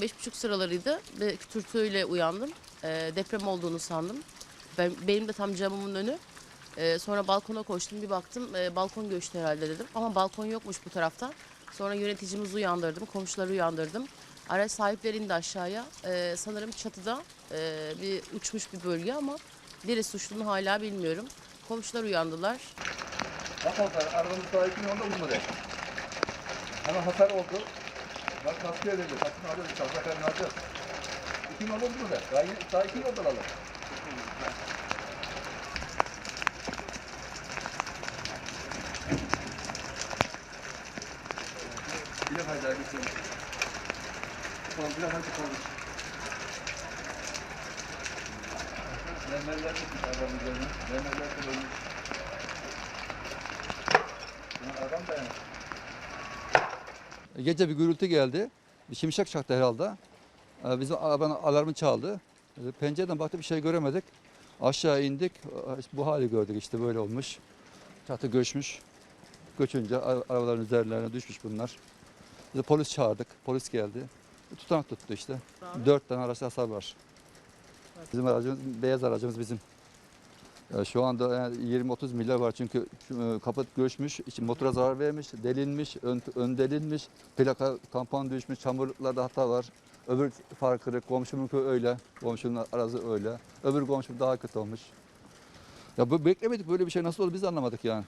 akşam beş buçuk sıralarıydı ve kütürtüyle uyandım. Ee, deprem olduğunu sandım. Ben, benim de tam camımın önü. Ee, sonra balkona koştum bir baktım e, balkon göçtü herhalde dedim. Ama balkon yokmuş bu tarafta. Sonra yöneticimizi uyandırdım, komşuları uyandırdım. Araç sahipleri indi aşağıya. Ee, sanırım çatıda e, bir uçmuş bir bölge ama biri suçlunu hala bilmiyorum. Komşular uyandılar. Bak hasar, arabanın sahibinin onda bulmadı. Ama hasar oldu. Bak kaskı verildi, kaskını alıyoruz, kaskını alacağız. İki yol oldu burada. Daha, daha iki yol alalım. Bir de fayda geçelim. Tamam, bir de fayda kaldı. Mermerler çıkmış arabanın üzerine. Mermerler kullanılmış. Buna adam dayanır. Gece bir gürültü geldi. Bir şimşek çaktı herhalde. Ee, Bizim arabanın alarmı çaldı. Ee, Pencereden baktık bir şey göremedik. Aşağı indik. Bu hali gördük işte böyle olmuş. Çatı göçmüş. Göçünce arabaların üzerlerine düşmüş bunlar. Biz polis çağırdık. Polis geldi. Tutanak tuttu işte. Dört tane araçta hasar var. Bizim aracımız, beyaz aracımız bizim. Ya şu anda yani 20-30 milyar var çünkü e, kaput göçmüş, motora zarar vermiş, delinmiş, ön, ön delinmiş, plaka tampon düşmüş, çamurluklarda hata var. Öbür far kırık, komşumunki öyle, komşunun arası öyle. Öbür komşum daha kötü olmuş. Ya bu beklemedik böyle bir şey nasıl olur biz anlamadık yani.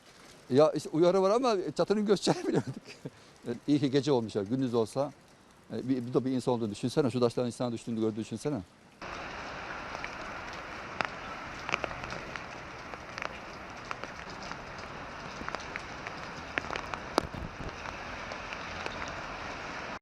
Ya işte uyarı var ama çatının göçeceğini bilemedik. İyi ki gece olmuş ya, gündüz olsa. e, Bir, bir de bir insan olduğunu düşünsene, şu taşların insana düştüğünü gördüğünü düşünsene.